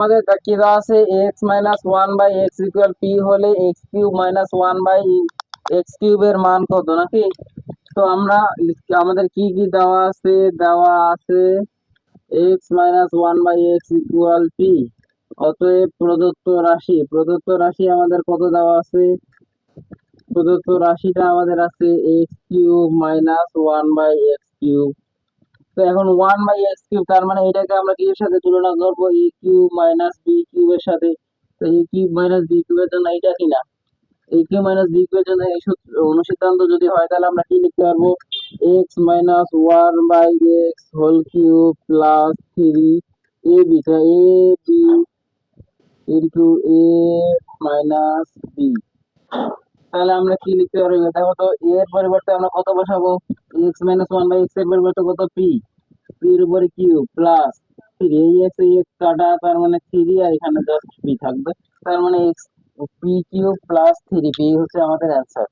আমাদের কি দেওয়া আছে? X minus one by x equal p হলে x cube minus one by x কিউবের মান কত নাকি? তো আমরা আমাদের কি কি দেওয়া আছে? দেওয়া আছে x minus one by x equal p অতএব প্রদত্ত রাশি প্রদত্ত রাশি আমাদের কত দেওয়া আছে? প্রদত্ত রাশিটা আমাদের আছে x cube minus one by x cube তো এখন ওয়ান বাই এক্স কিউব তার মানে এটাকে আমরা কিসের সাথে তুলনা করব? এ কিউব মাইনাস বি কিউবের সাথে। তো এ কিউব মাইনাস বি কিউবের জন্য এটা কি না? এ কিউব মাইনাস বি কিউবের জন্য এই সূত্র অনুসিদ্ধান্ত যদি হয়, তাহলে আমরা কি লিখতে পারব? X minus one by x whole cube plus three a b তো a b into a minus b তাহলে আমরা কি লিখতে পারব? দেখো তো এর পরিবর্তে আমরা কত বসাবো? এক্স মাইনাস ওয়ান বাই এক্সের পরিবর্তে কত পি এর উপরে কিউ প্লাস এই এক্স এই এক্স কাটা, তার মানে থ্রি আর এখানে জাস্ট পি থাকবে। তার মানে x p q plus three p হচ্ছে আমাদের অ্যান্সার